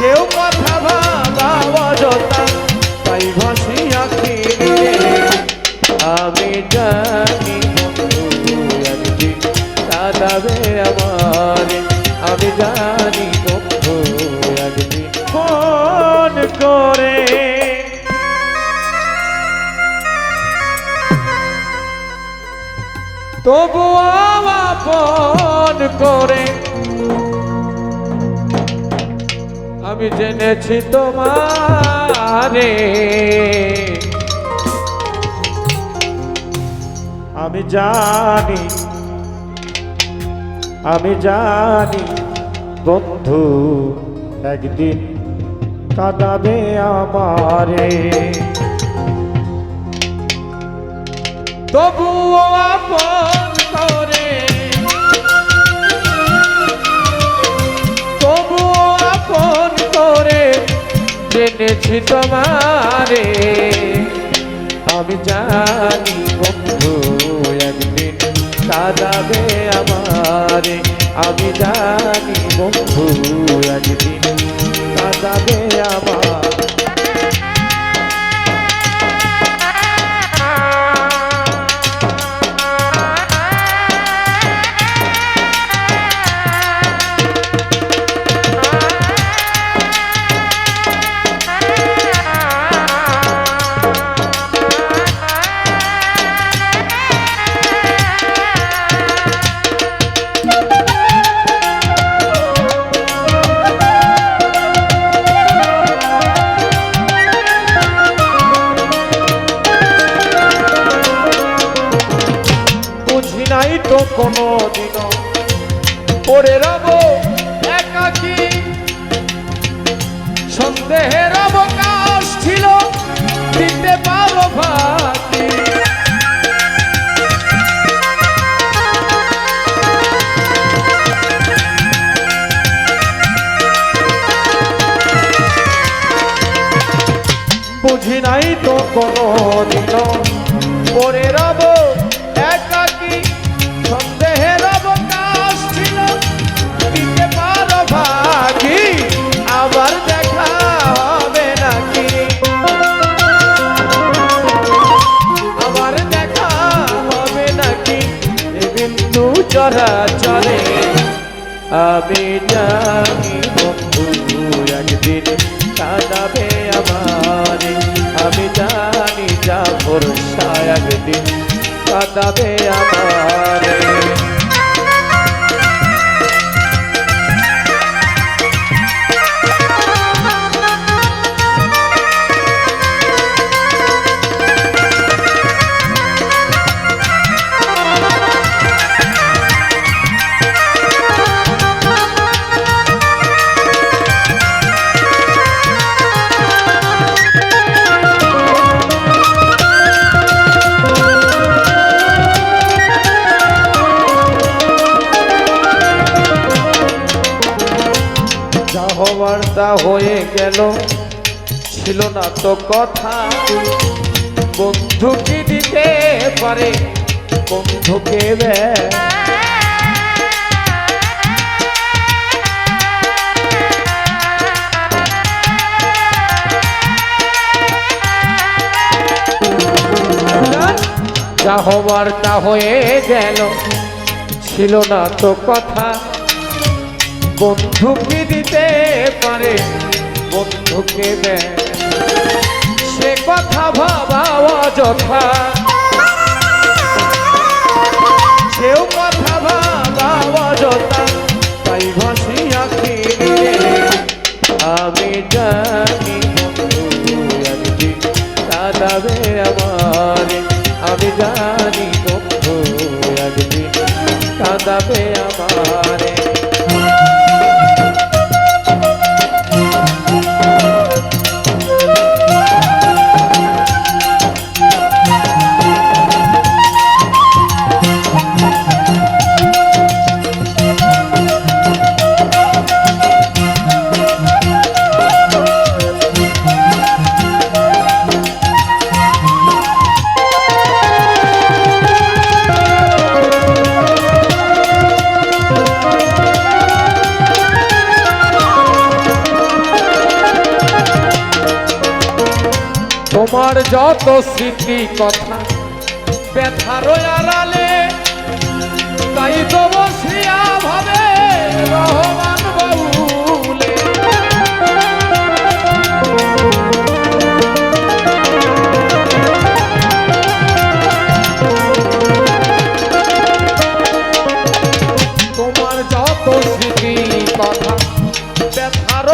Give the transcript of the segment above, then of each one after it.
সেও কথা ভাবা অযথা তাই ভাসি আখি আমি জানি একদিন কাঁদাবে আমার, আমি জানি বন্ধু একদিন ফোন করে। তবু করে। আমি জেনেছি তোমারে। আমি জানি আমি জানি বন্ধু একদিন কাঁদাবে আমারে। তবুও আপন জেনেছি তোমারে। আমি জানি বন্ধু একদিন কাঁদাবে আমারে। আমি জানি বন্ধু একদিন কাঁদাবে আমার। নাই তো কোনো দিন পরে রব, একাকি। সন্দেহের অবকাশ ছিল, দিতে পারো ফাঁকি বুঝি নাই তো কোনো দিন পরে রব একাকি বিন্দু চলে। আমি জানি বন্ধু, একদিন কাঁদাবে আমার। আমি জানি যা ভরসা একদিন কাঁদাবে আমার। তা হয়ে গেল। ছিল না তো কথা। বন্ধু কি দিতে পারে? বন্ধুকে দেয় যা হবার তা হয়ে গেল। ছিল না তো কথা। বন্ধু কি দিতে পারে, বন্ধুকে দেয় সে কথা ভাবা অযথা। সেও কথা ভাবা অযথা। তাই ভাসি আখি আমি জানি বন্ধু একদিন কাঁদাবে আমার। আমি জানি বন্ধু একদিন কাঁদাবে আমারে। তোমার যত স্মৃতি কথা, ব্যথার আড়ালে, তাই তো বসিয়া ভাবে তোমার যত স্মৃতি কথা, ব্যথার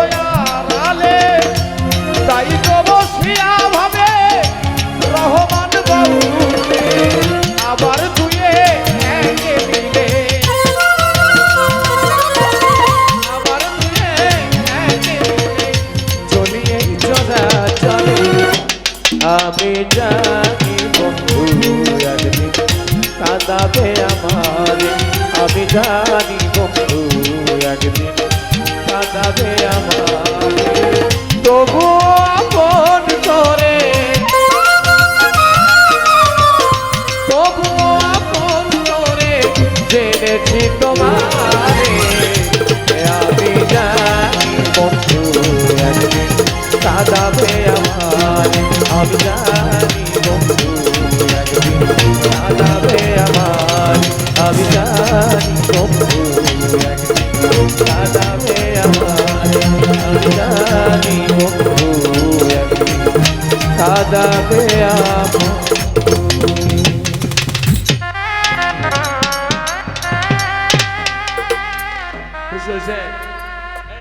জানি বন্ধু, একদিন কাঁদাবে আমার। আমি জানি বন্ধু, একদিন কাঁদাবে আমার। তবু আপন করে, তবু আপন করে জেনেছি তোমারে। আমি জানি বন্ধু, একদিন কাঁদাবে আমার। আমি জানি জানি বন্ধু একদিন কাঁদাবে আমার